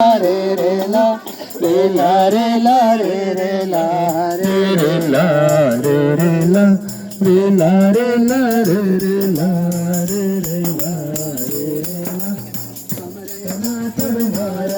re re la re la re la re re la re re la re re la re la re la re re la re re la re re la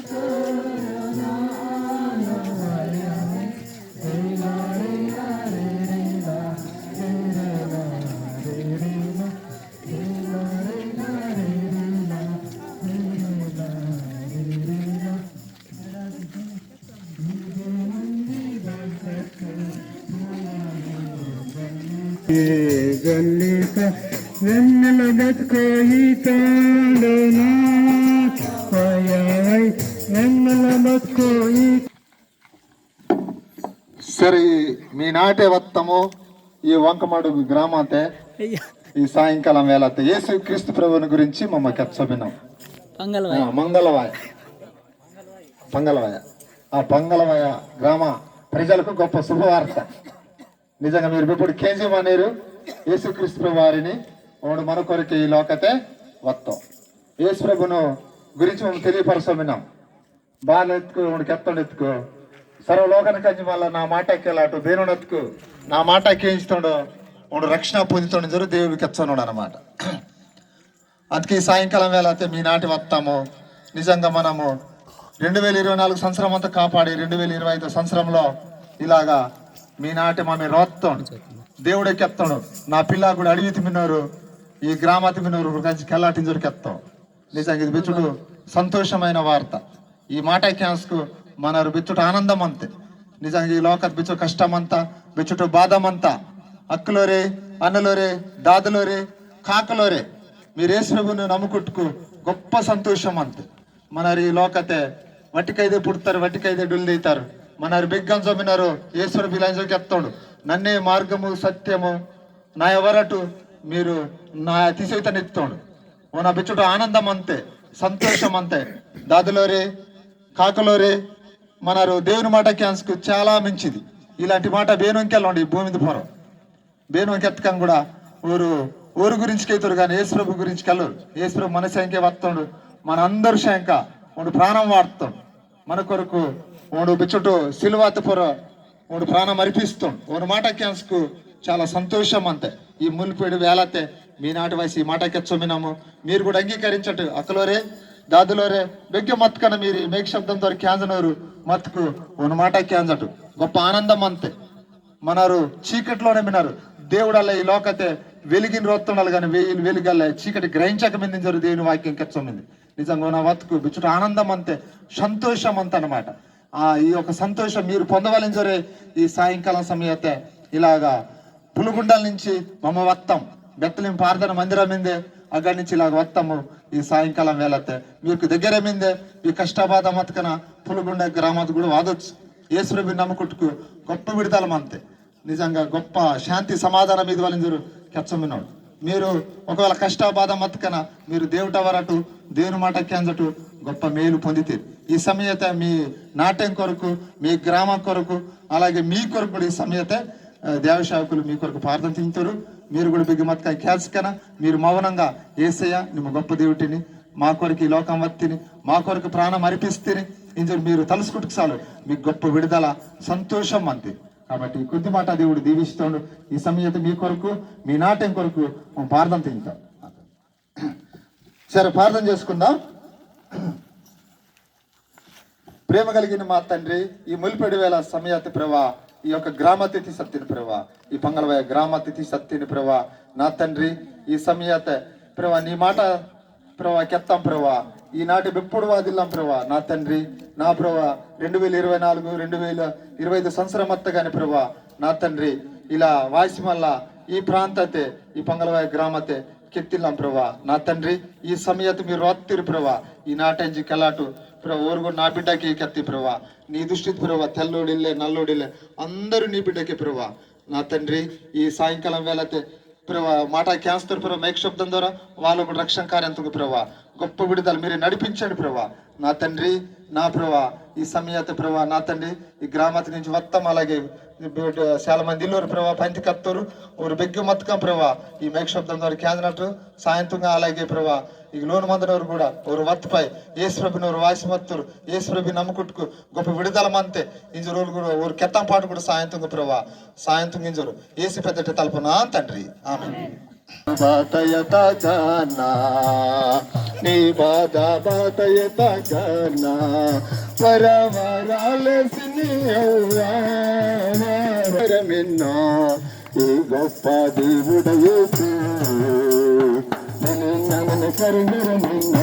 సరే మీ నాటే వత్తము. ఈ వంకమడుగు గ్రామాతే. ఈ సాయంకాలం వేళ యేసు క్రీస్తు ప్రభుని గురించి మమ్మ కెచ్చబినాం పంగల్వాయ్. మంగళవాయ. పంగళవాయ. ఆ పంగళవాయ గ్రామ ప్రజలకు గొప్ప శుభవార్త. నిజంగా మీరు ఇప్పుడు కేజీ మానేరు యేసుక్రీస్తు ప్రభు వారిని వాడు మన కొరకు ఈ లోకతే వత్తం. యేసు ప్రభును గురించి మనం తెలియపరచమినాం బాగా ఎత్తుకు వాడికి ఎత్తండు ఎత్తుకు. సర్వలోకానికి కంచి మళ్ళీ నా మాట ఎక్కేలాటు దేవుని ఎత్తుకు. నా మాట ఎక్కించుతాడు వాడు రక్షణ పొందుతాడు. జరు దేవుడికి ఎచ్చనుడు అనమాట అందుకే ఈ సాయంకాలం వేళ అయితే మీ నాటి వస్తాము నిజంగా మనము రెండు వేల ఇరవై నాలుగు సంవత్సరం అంతా కాపాడి రెండు వేల ఇరవై ఐదు సంవత్సరంలో ఇలాగా మీ నాటి మమ్మీ రోత్తాడు వస్తాడు దేవుడే కెత్తాడు నా పిల్ల కూడా అడిగి తిమ్మినారు ఈ గ్రామ తిమ్మినారు కంచి కెల్లాటిని దొరికెత్తాం నిజంగా ఇది బిచ్చుడు సంతోషమైన వార్త. ఈ మాట క్యాన్స్కు మన బిచ్చుట ఆనందం అంతే నిజంగా ఈ లోక బిచ్చు కష్టమంతా బిచ్చుట బాధమంతా. అక్కులోరే అన్నలోరే దాదలోరే కాకలోరే మీరు యేసుప్రభుని నమ్ముకుంటుకు గొప్ప సంతోషం అంతే మనరు ఈ లోకతే వటికైదే పుడతారు వట్టికైదే డుల్దీతారు మన బిగ్గం చొమ్మినారు ఈశ్వరు బిలాంజోకి ఎత్తాడు. నన్నే మార్గము సత్యము నా ఎవరటు మీరు నా అతిశయతని ఎత్తాడు. ఓ నా బిచ్చుడు ఆనందం అంతే సంతోషం అంతే దాదులోరే కాకలోరే మనరు దేవుని మాట క్యాన్స్కు చాలా మంచిది. ఇలాంటి మాట బేనుంకెళ్ళండి ఈ భూమి పొరం పోరం కూడా ఊరు ఊరు గురించి కైతారు కానీ యేసుప్రభు గురించి కలరు యేసుప్రభు మన శంకే వస్తాడు మన అందరు శంక వాడు ప్రాణం వాడుతాం మన కొరకు వాడు బిచ్చుటు సిలువాత పొర వాడు ప్రాణం అర్పిస్తాం వాడు మాట క్యాన్స్కు చాలా సంతోషం అంతే. ఈ మునిపేడు వేలతే మీ నాటి వయసు ఈ మాట కెచ్చమినాము మీరు కూడా అంగీకరించట్టు. అక్కలోరే దాదులోరే బెగ్గ మత్కన మీరు ఈ మేఘ శబ్దంతో క్యాంజనోరు మత్కు ఉన్న మాట క్యాంజటు. గొప్ప ఆనందం అంతే. మనరు చీకట్లోనే విన్నారు దేవుడు అలా ఈ లోకతే వెలిగిన రోత్తుండాలి కానీ వెయ్యి వెలుగల్లే చీకటి గ్రహించక మిందించారు దేవుని వాక్యం కెచ్చమింది నిజంగా నా వతుకు బిచ్చుట ఆనందం అంతే సంతోషం అంత అనమాట ఆ ఈ యొక్క సంతోషం మీరు పొందవలని జరే ఈ సాయంకాలం సమయతే ఇలాగా పులుగుండాల నుంచి మమ్మ వత్తం. బెత్తలేం ప్రార్థన మందిరం మిందే. అక్కడి నుంచి ఇలాగ వస్తాము ఈ సాయంకాలం వేళతే. మీకు దగ్గర మిందే. ఈ కష్టబాధ మతకన పులుగుండ గ్రామాది కూడా వాదొచ్చు. యేసుప్రభు నమ్ముకుంటుకు గొప్ప విడుదలం అంతే. నిజంగా గొప్ప శాంతి సమాధానం ఇది వాళ్ళని కెచ్చమినాడు మీరు ఒకవేళ కష్ట మతకన మీరు దేవుట వరటు దేవుని మాట క్యాంజటు గొప్ప మేలు పొందితే ఈ సమయత మీ నాట్యం కొరకు మీ గ్రామం కొరకు అలాగే మీ కొరకు కూడా ఈ సమయత దేవశావకులు మీ కొరకు ప్రార్థన తింటారు మీరు కూడా బిగ్గుమత్కాయ మతక మీరు మౌనంగా ఏసయ్య నిమ్మ గొప్ప దేవుటిని మా కొరకు ఈ లోకం వత్తిని మా కొరకు ప్రాణం అర్పిస్తేని ఇంజరు మీరు తలుసుకుంటుకు చాలు. మీకు గొప్ప విడుదల సంతోషం అంతే కాబట్టి కొద్ది మాట దేవుడు దీవిస్తాడు ఈ సమయత మీ కొరకు మీ నాట్యం కొరకు మనం ప్రార్థన తింటాం. సరే ప్రార్థన చేసుకుందాం. ప్రేమ కలిగిన మా తండ్రి ఈ ములిపెడి వేళ సమయాతి ప్రభా ఈ యొక్క గ్రామతిథి సత్యని ప్రభా ఈ పంగళవయ గ్రామతిథి సత్యని ప్రభా నా తండ్రి ఈ సమయత ప్రభా నీ మాట ప్రభా కెత్తాం ప్రభా ఈనాటి బెప్పుడు వాదిల్లాం ప్రభా నా తండ్రి నా ప్రభా రెండు వేల ఇరవై నాలుగు రెండు వేల ఇరవై ఐదు సంవత్సరం అత్తగాని ప్రభా నా తండ్రి ఇలా వాసి మళ్ళా ఈ ప్రాంతతే ఈ పంగళవాయ గ్రామతే కెత్తిల్లాం ప్రభా నా తండ్రి ఈ సమయത്ത് మీరు రోత్తిరు ప్రభా ఈ నాటంజి కెలాటు ప్రభా ఊరుగు నా బిడ్డకి కెత్తి ప్రభా నీ దృష్టి ప్రభా తెల్లోడిల్లే నల్లోడిల్లే అందరూ నీ బిడ్డకి ప్రభా నా తండ్రి ఈ సాయంకాలం వేళతే ప్రభా మాట క్యాన్సర్ ప్రభా మేక్ శబ్దం ద్వారా వాళ్ళకు రక్షణ కార్యంతో ప్రభా గొప్ప విడుదల. మీరే నడిపించండి ప్రభా. నా తండ్రి నా ప్రభా ఈ సమయత ప్రభా నా తండ్రి ఈ గ్రామతి నుంచి మొత్తం అలాగే చాలా మంది ఇల్లు ప్రభా పంతి కత్తూరు ఒక బెగ్గు మొత్తం ప్రభా ఈ మేక్ శబ్దం ద్వారా కేంద్రనట్టు సాయంత్రంగా అలాగే ప్రభా ఈ లోన్ మందనವರು కూడా ఒక వత్తుపై ఏసు ప్రభుని ఒక వాసి మత్తురు ఏసు ప్రభు నమ్ముకుంటుకు గొప్ప విడుదల మంతే. ఇంజు కూడా ఊరు కెత్తం పాటు కూడా సాయంత్రం ప్రభా సాయంత్రం ఇంజరు ఏసు పెద్దటి తలుపునా తండ్రి. ఆమె బాతయత జానా నీ బాధ బాతయత జానా. వర వరాలసిని ఈ గొప్ప దేవుడయేసు నన్ను కరుణర నిన్న.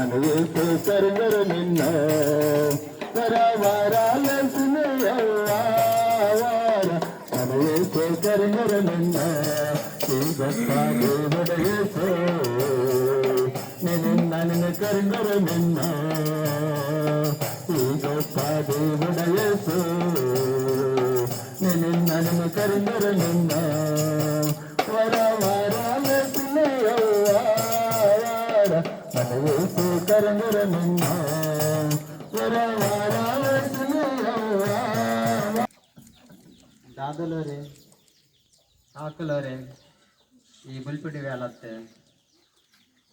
వార మన యేసు కరుణర నిన్న వర వరాలసిని వార మన యేసు కరుణర నిన్న ఈ గొప్ప దేవుడయేసు నేను నన్ను కరుణర దాదలోరే ఆకులోరే ఈ బుల్పిటి వేలత్తే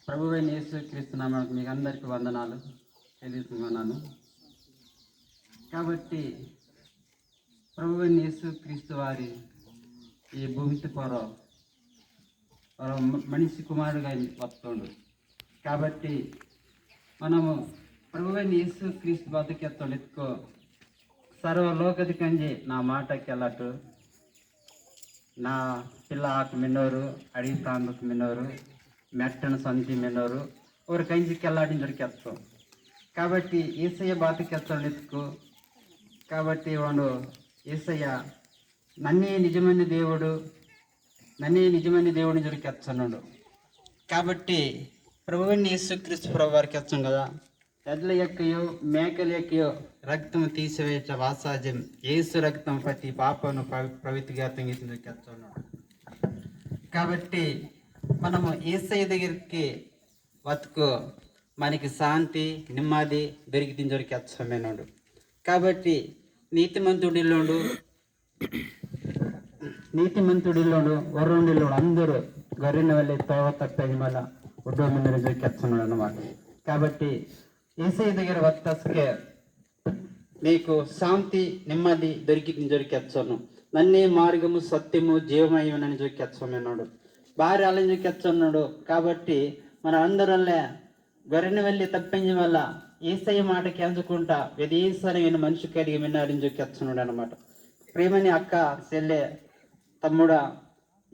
ప్రభువైన యేసు క్రీస్తునామానికి మీకు అందరికీ వందనాలు తెలియజేస్తున్నాను. కాబట్టి ప్రభువైన యేసు క్రీస్తు వారి ఈ భూమికి పొర మనిషి కుమారుడుగా వస్తుండు. కాబట్టి మనము ప్రభువైన యేసు క్రీస్తు బతుకెత్తలు ఎత్తుకో సర్వలోకది కంజి నా మాటకి వెళ్ళట్టు నా పిల్ల ఆకు మిన్నోరు అడవి ప్రాంతకు మిన్నోరు మెట్టను సంతి మిన్నోరు ఒక కంచి వెళ్ళాడి దొరికేస్తాం కాబట్టి ఈసయ్య బాతుకెత్తాడు ఎత్తుకు కాబట్టి వాడు ఈసయ్య నన్నే నిజమైన దేవుడు నన్నే నిజమైన దేవుడిని దొరికేస్తున్నాడు కాబట్టి ప్రభువుని యేసుక్రీస్తు ప్రభు వారికి వచ్చాం కదా. ఎడ్ల యొక్కయో మేకల యొక్కయో రక్తం తీసివేచ వాసాజ్యం ఏసు రక్తం ప్రతి పాపను పవి పవిత్రగా దొరికేస్తున్నాడు కాబట్టి మనము ఏసై దగ్గరికి బతుకు మనకి శాంతి నెమ్మది దొరికి దొరికేస్తామేనాడు కాబట్టి నీతిమంతుడిలోడు నీతిమంతుడిలోడు వరుణుడిలోడు అందరూ గొర్రెని వెళ్ళి తోవ తప్పేది మళ్ళీ. ఉద్యోగం దొరికేస్తున్నాడు అన్నమాట కాబట్టి ఏసై దగ్గర వత్తస్కే నీకు శాంతి నెమ్మది దొరికి దొరికెచ్చను నన్నే మార్గము సత్యము జీవమయమని దొరికెచ్చామన్నాడు భార్య అలా దొరికెచ్చున్నాడు కాబట్టి మన అందరంలే గొర్రెని వెళ్ళి తప్పించడం వల్ల ఏసై మాటకి అందుకుంటా విదేశమైన మనిషి కలిగి విన్నారని దొరికెచ్చున్నాడు అనమాట ప్రేమని అక్క చెల్లె తమ్ముడా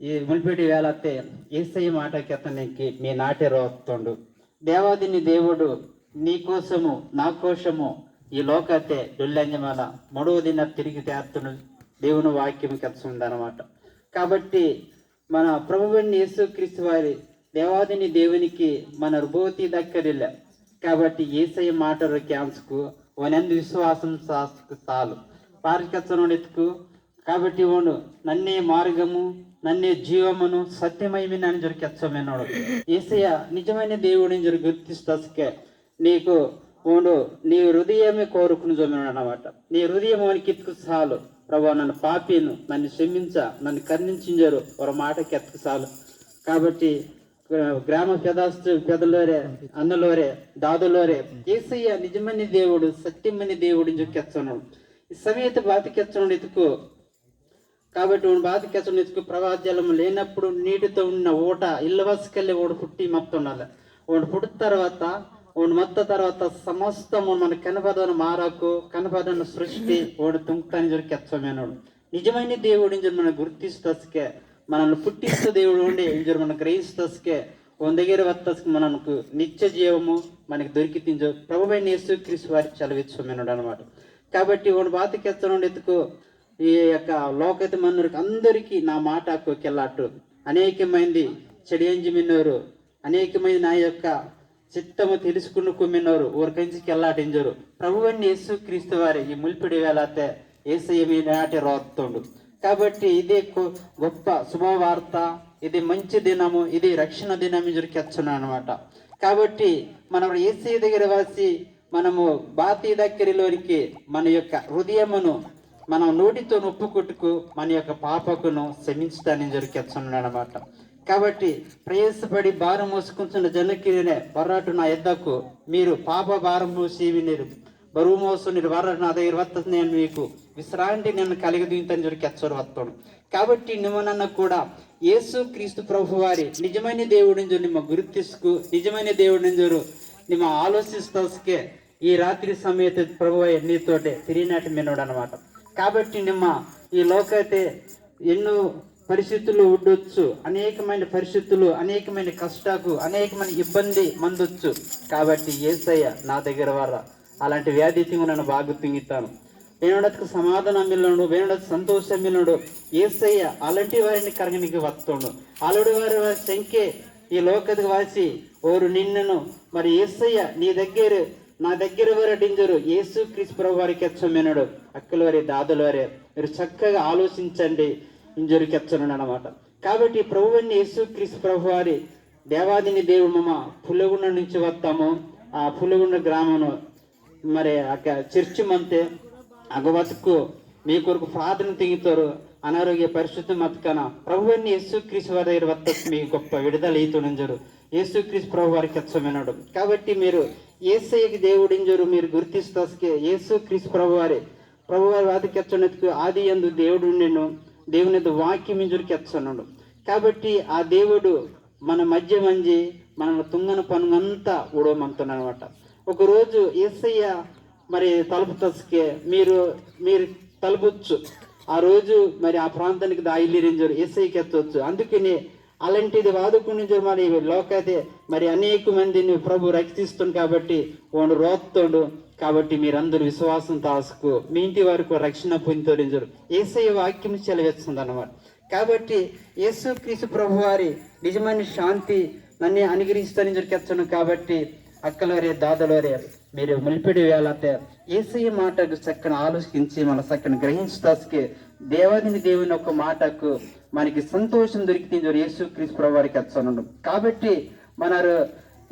ఈ ములిపేటి వేలత్తే ఏసయ్య మాటకి అతనికి మీ నాటే రోస్తుండు దేవాదిని దేవుడు నీ కోసము నా కోసము ఈ లోకతే దుల్లంజమాల మూడవ దిన తిరిగి తేర్తును దేవుని వాక్యం అనమాట కాబట్టి మన ప్రభువుని యేసుక్రీస్తు వారి దేవాదిని దేవునికి మన రుభూతి దక్కరిల్ల. కాబట్టి ఏసయ్య మాటలు క్యాన్స్కు ఓనందు విశ్వాసం సాస్కు చాలు. పారికచ్చను ఎత్తుకు కాబట్టి ఓను నన్నే మార్గము నన్నే జీవమును సత్యమైమి నన్ను జొరికెచ్చమన్నాడు ఏసయ్య నిజమైన దేవుడిని జరి గుర్తిస్తే నీకు ఓను నీ హృదయమే కోరుకుని జొమ్మినాడు అన్నమాట. నీ హృదయం వానికి ఎత్తుకు చాలు. ప్రభా నన్ను పాపిను నన్ను క్షమించ నన్ను కర్ణించించారు ఒక మాటకి ఎత్తుకు చాలు. కాబట్టి గ్రామ పెదాస్తు పెదలోరే అన్నలోరే దాదులోరే ఏసయ్య నిజమైన దేవుడు సత్యమైన దేవుడు జొక్కెచ్చన్నాడు ఈ సమేత బాతికెచ్చనుడు ఎత్తుకు కాబట్టి వాడు బాతికెచ్చను ఎత్తుకు ప్రవాద్యాలం లేనప్పుడు నీటితో ఉన్న ఊట ఇల్లవసుకెళ్ళి ఓడు వాడు పుట్టి ఉండాలి వాడు పుట్టిన తర్వాత వాడు మొత్త తర్వాత సమస్తము మన కనపదన మారకు కనపదన సృష్టి వాడు తుంకుతాని జొరికెచ్చమేనాడు నిజమైన దేవుడు ఇంజరు మనం గుర్తిస్తస్కే మనల్ని పుట్టిస్తూ దేవుడు ఉండి ఇంజరు మనం గ్రహిస్తస్కే ಒಂದ್ దగ్గర వత్తస్కి మనకు నిత్య జీవము మనకి దొరికి తింజు ప్రభువైన యేసు క్రీస్తు వారి చలవిచ్చమేనాడు అనమాట కాబట్టి వాడు నుండి ఎత్తుకు ఈ యొక్క లోకత మన్నురికి అందరికీ నా మాట కెళ్ళాటు అనేకమైంది చెడియంజి మిన్నోరు అనేకమైంది నా యొక్క చిత్తము తెలుసుకుని కుమ్మినోరు ఊరికంచికి వెళ్ళాటింజరు ప్రభువుని యేసు క్రీస్తు వారి ఈ ముల్పిడి వేళతే ఏసయ్య మీ నాటి రోత్తుండు. కాబట్టి ఇదే గొప్ప శుభవార్త ఇది మంచి దినము ఇది రక్షణ దినం జురికెచ్చును అనమాట కాబట్టి మనం ఏసీ దగ్గర వాసి మనము బాతి దగ్గరలోనికి మన యొక్క హృదయమును మనం నోటితో నొప్పు కొట్టుకు మన యొక్క పాపకును క్షమించడాన్ని జొరికెచ్చున్నాడు అనమాట కాబట్టి ప్రయాసపడి భారం మోసుకుంటున్న జనకిరినే బర్రాటు నా ఎద్దకు. మీరు పాప భారం మోసి మీరు బరువు మోసం మీరు వర్రాటు నా దగ్గర వస్తుంది నేను మీకు విశ్రాంతి నేను కలిగి దిగుతాను జొరికి ఎచ్చరు వస్తాడు కాబట్టి నిమ్మనన్న కూడా యేసు క్రీస్తు ప్రభు వారి నిజమైన దేవుడిని జోరు నిమ్మ గుర్తిసుకు నిజమైన దేవుడిని జోరు నిమ్మ ఆలోచిస్తాకే ఈ రాత్రి సమయత ప్రభు నీతోటే తిరిగినట్టు మిన్నోడు అనమాట కాబట్టి నిమ్మ ఈ లోకైతే ఎన్నో పరిస్థితులు ఉండొచ్చు. అనేకమైన పరిస్థితులు అనేకమైన కష్టాకు అనేకమైన ఇబ్బంది మందొచ్చు. కాబట్టి ఏసయ్య నా దగ్గర వార. అలాంటి వ్యాధి తింగు నన్ను బాగా తింగితాను. వేణుడకు సమాధానం మిల్లడు వేణుడకు సంతోషం మిల్లడు ఏసయ్య అలాంటి వారిని కరగనికి వస్తుండు. అలడు వారి వారి సంఖ్య ఈ లోకది వాసి ఓరు నిన్నును. మరి ఏసయ్య నీ దగ్గర నా దగ్గర వరటింజరు యేసు క్రీస్తు ప్రభు వారికి ఎచ్చమేనడు అక్కల వారి వారే మీరు చక్కగా ఆలోచించండి. ఇంజరికి ఎచ్చనుడు అనమాట కాబట్టి ప్రభువన్ని యేసు క్రీస్తు ప్రభు వారి దేవాదిని దేవుడు మమ్మ పులగుండ నుంచి వస్తాము. ఆ పులగుండ గ్రామము మరి అక్కడ చర్చి మంతే అగవతుకు మీ కొరకు ప్రార్థన తెగుతారు. అనారోగ్య పరిస్థితి మతకన ప్రభువని యేసు క్రీస్తు వారి దగ్గర వద్ద మీ గొప్ప విడుదల ఈతుడింజరు యేసు క్రీస్తు ప్రభు వారికి ఎచ్చమేనాడు కాబట్టి మీరు ఏసయ్యకి దేవుడింజరు మీరు గుర్తిస్తే యేసు క్రీస్తు ప్రభు వారి. ప్రభు వారి వాదికి ఆది ఎందు దేవుడు నేను దేవుని వాక్యం ఇంజురికి ఎచ్చన్నాడు కాబట్టి ఆ దేవుడు మన మధ్య మంజి మన తుంగన పనుగంతా ఊడమంతున్నాడు అనమాట ఒకరోజు ఏసయ్య మరి తలుపు తసుకే మీరు మీరు తలుపుచ్చు. ఆ రోజు మరి ఆ ప్రాంతానికి దాయిలిరించారు ఎస్ఐకి ఎత్తవచ్చు అందుకని అలాంటిది వాదుకుని మరి లోకైతే మరి అనేక మందిని ప్రభు రక్షిస్తుంది కాబట్టి వాడు రోత్తుండు కాబట్టి మీరందరూ విశ్వాసం తాసుకు మీ ఇంటి వరకు రక్షణ పొందుతరించారు ఏసై వాక్యం చెలవేస్తుంది అన్నమాట కాబట్టి యేసు క్రీస్తు ప్రభు వారి నిజమైన శాంతి నన్ను అనుగ్రహిస్తానని చెప్పచ్చు కాబట్టి అక్కలోరే దాదలోరే మీరు ములిపిడి వేయాలంటే ఏసయ్య మాటకు చక్కని ఆలోచించి మన చక్కని గ్రహించదానికి దేవాదిని దేవుని ఒక మాటకు మనకి సంతోషం దొరికితే యేసు క్రీస్తు వారికి వచ్చాను కాబట్టి మన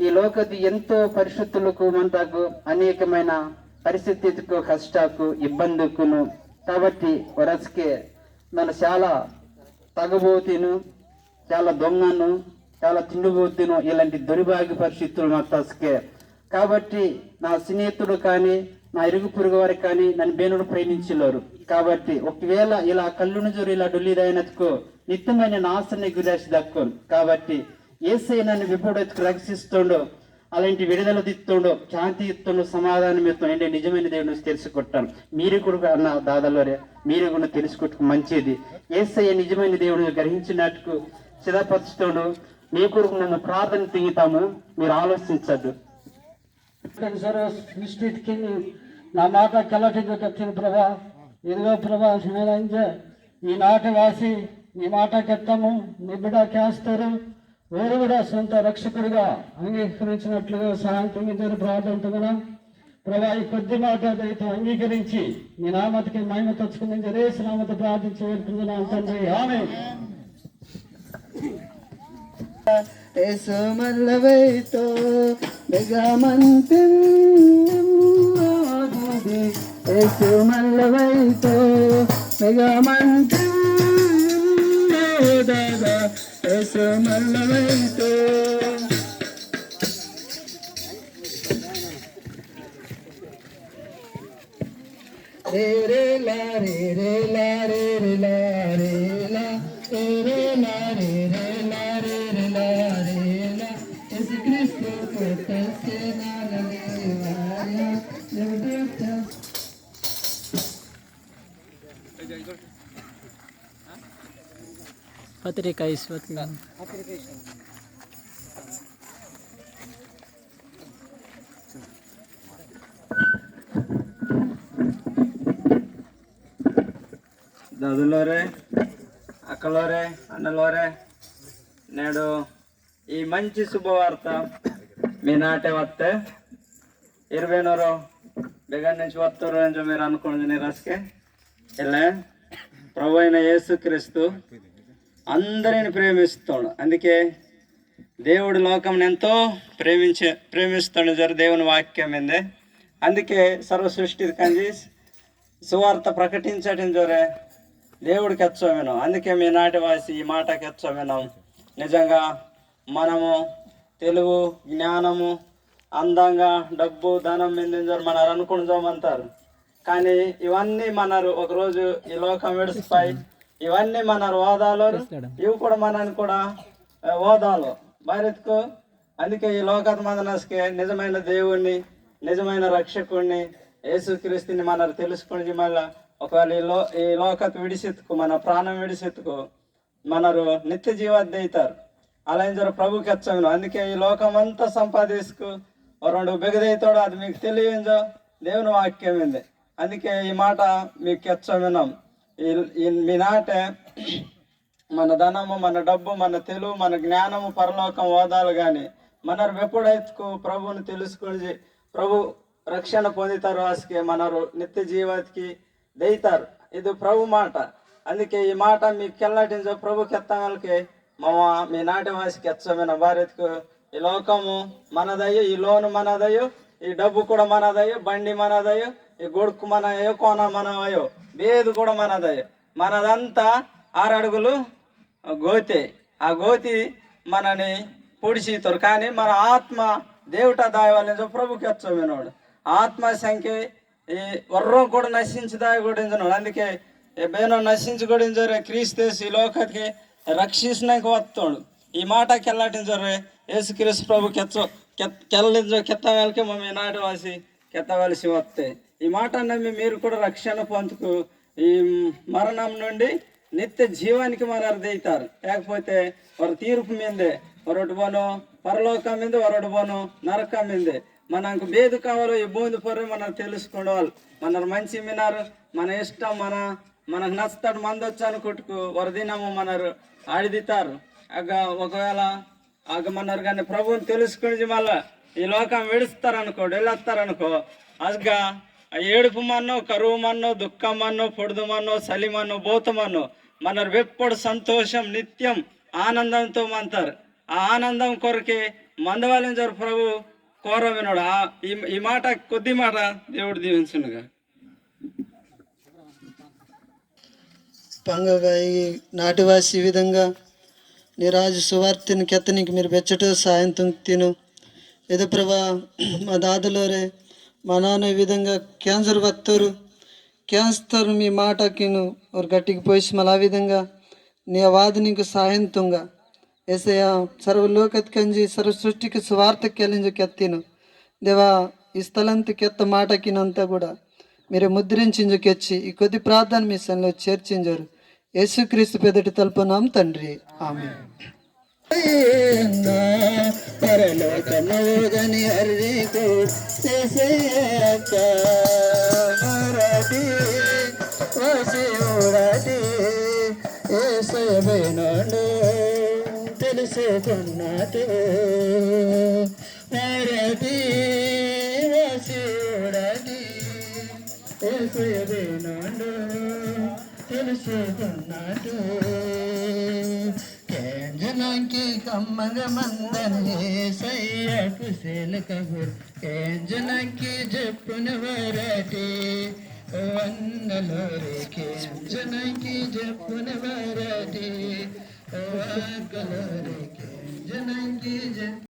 ఈ లోకది ఎంతో పరిశుద్ధులకు మనకు అనేకమైన పరిస్థితికు కష్టాకు ఇబ్బందుకును. కాబట్టి వరసకే నన్ను చాలా తగబోతిను చాలా దొంగను చాలా తిండిపోతును ఇలాంటి దుర్భాగ్య పరిస్థితులు నాకు తసుకే. కాబట్టి నా స్నేహితుడు కానీ నా ఇరుగు పొరుగు వారు కానీ నన్ను బేనుడు ప్రేమించలేరు కాబట్టి ఒకవేళ ఇలా కళ్ళును జోరు ఇలా డొల్లిదైనకు నిత్యమైన నాశని గురేసి దక్కు కాబట్టి ఏసై నన్ను విపుడెత్తుకు రక్షిస్తుండో అలాంటి విడుదల తిత్తుండో శాంతి ఇస్తుండో సమాధానం ఇస్తుండో అంటే నిజమైన దేవుని తెలుసుకుంటాను మీరు కూడా అన్న దాదాలోనే మీరు కూడా తెలుసుకుంటూ మంచిది. ఏసయ్య నిజమైన దేవుడిని గ్రహించినట్టుకు సిద్ధపరుస్తుండో మీ కొరకు మేము ప్రార్థన తింగుతాము మీరు ఆలోచించద్దు సరే సృష్టికి నా మాట కెలటికి కట్టిన ప్రభా. ఇదిగో ప్రభా నేనంజే ఈ నాట వాసి నీ మాట కెత్తము నీ బిడ్డ కేస్తారు. వేరు కూడా సొంత రక్షకుడిగా అంగీకరించినట్లుగా సాయంత్రం ఇద్దరు ప్రార్థన ప్రభా ఈ కొద్ది మాట దయతో అంగీకరించి నీ నామతికి మహిమ తెచ్చుకుని జరేసి నామతో ప్రార్థించి వేడుకుంటున్నాను తండ్రి. ఆమె ఏసుమల్లవైతో మెగమంతి ఏసుమల్లవైతో మెగమంతి దాదా యేసు రే రే లా రే రే లా రే రే రే లా రే. పత్రిక ఈశ్వర్ దదులోరే అక్కలోరే అన్నలోరే నేడు ఈ మంచి శుభవార్త మీ నాటే వస్తే ఇరవై నూరు బిగర్ నుంచి వస్తారు అని మీరు అనుకోండి నీ రసకే. ఇలా ప్రభు అయిన యేసుక్రీస్తు అందరిని ప్రేమిస్తాడు. అందుకే దేవుడు లోకం ఎంతో ప్రేమించే ప్రేమిస్తాడు. జర దేవుని వాక్యం ఏందే అందుకే సర్వ సృష్టి కంది సువార్త ప్రకటించడం జోరే దేవుడికి ఎచ్చోమినాం అందుకే మీ నాటి వాసి ఈ మాటకి ఎచ్చోమినాం నిజంగా మనము తెలుగు జ్ఞానము అందంగా డబ్బు ధనం ఎందుకు మన అనుకుంటామంటారు. కానీ ఇవన్నీ మనరు ఒకరోజు ఈ లోకం విడిసిపోయి ఇవన్నీ మన హోదాలు ఇవి కూడా మనని కూడా హోదాలు భారత్కు అందుకే ఈ లోకత మందనస్కి నిజమైన దేవుణ్ణి నిజమైన రక్షకుణ్ణి యేసుక్రీస్తుని మనరు తెలుసుకుని మళ్ళా ఒకవేళ ఈ లో ఈ లోకత విడిసెత్తుకు మన ప్రాణం విడిసెత్తుకు మనరు నిత్య జీవాన్ని అవుతారు అలా ఏం జర ప్రభుకి వచ్చాము అందుకే ఈ లోకం అంతా సంపాదించుకు రెండు బిగదైతాడు అది మీకు తెలియంజో దేవుని వాక్యం ఉంది అందుకే ఈ మాట మీకు ఎచ్చమినాం ఈ మీ నాటే మన ధనము మన డబ్బు మన తెలుగు మన జ్ఞానము పరలోకం హోదాలు కానీ మన ఎప్పుడైతే ప్రభువుని తెలుసుకొని ప్రభు రక్షణ పొందుతారు వాసుకి మనరు నిత్య జీవానికి దయితారు. ఇది ప్రభు మాట. అందుకే ఈ మాట మీకు కెల్లటించో ప్రభు కెత్తాలకి మా మీ నాటి వాసికి ఎచ్చమైన భారత్కు ఈ లోకము మనదయ్యో ఈ లోను మనదయ్యో ఈ డబ్బు కూడా మనదయ్యో బండి మనదయ్యో ఈ గొడుకు మనయో కోన మనవయో బేదు కూడా మనదయో. మనదంతా ఆరు అడుగులు గోతి. ఆ గోతి మనని పొడిచితారు. కానీ మన ఆత్మ దేవుట దాయవాలని ప్రభుకి వచ్చాడు ఆత్మ సంఖ్య ఈ వర్రం కూడా నశించి దాయగొడించున్నాడు అందుకే బేనో నశించి కొడించారు క్రీస్తేసి ఈ లోకకి రక్షించినాక వస్తాడు ఈ మాటకి వెళ్ళాటించారు యేసుక్రీస్తు ప్రభు కెచ్చ కెల్లించో కెత్తవాళ్ళకి మమ్మీ నాటి వాసి కెత్తవలసి వస్తాయి ఈ మాట నమ్మి మీరు కూడా రక్షణ పొందుకు ఈ మరణం నుండి నిత్య జీవానికి మన అర్థయితారు లేకపోతే వారు తీర్పు మీందే వరొటి పోను పరలోకం మీద వరొటి పోను నరకం మీందే. మనకు బేదు కావాలో ఈ భూమి పొర మనం తెలుసుకోవాలి మన మంచి వినారు మన ఇష్టం మన మనకు నచ్చుతాడు మందొచ్చు వచ్చి అనుకుంటుకు వరదినము మనరు ఆడిదితారు. అగ్గ ఒకవేళ ఆగమన్నారు కానీ ప్రభువుని తెలుసుకుని మళ్ళా ఈ లోకం విడుస్తారు అనుకో వెళ్ళొస్తారు అనుకో అసగా ఏడుపు మన్నో కరువు మన్నో దుఃఖం మన్నో పొడుదు మన్నో సలిమన్నో బోతమన్నో మన వెప్పుడు సంతోషం నిత్యం ఆనందంతో మంతారు. ఆ ఆనందం కొరకే మందవాలించారు ప్రభు కోర వినోడు. ఆ ఈ మాట కొద్ది మాట దేవుడు దీవించునుగా. పంగగా నాటివాసి ఈ విధంగా నీ రాజు కెత్తనికి మీరు బెచ్చట సాయంత్రం తిను. ఏదో ప్రభా మా దాదలోరే మా నాన్న ఈ విధంగా క్యాన్సర్ వస్తారు క్యాన్సర్ మీ మాటకిను ఒక గట్టికి పోయి మళ్ళీ ఆ విధంగా నీ వాదినికి సాయంత్రంగా ఏసయ్య సర్వలోకత్ కంజి సర్వ సృష్టికి స్వార్థ కెలింజు కెత్తిను దేవా ఈ స్థలంతి కెత్త మాటకినంతా కూడా మీరు ముద్రించింజుకెచ్చి ఈ కొద్ది ప్రార్థన మిషన్లో సన్లో చేర్చింజరు. యేసుక్రీస్తు పెదటి తలుపునాం తండ్రి. ఆమె పరలోకమోగని హరికు తెలుసుకున్నట్టు మరటి వసుడా ప్రయోజనాలు తెలుసుకున్నాడు కేంజనాంకి కమ్మగ మందని కుశల కబుర్ కేంజనాంకి చెప్పున వరటి వందలోరి కేంజనాంకి చెప్పున వరటి వందలోరి కేంజనాంకి చెప్పున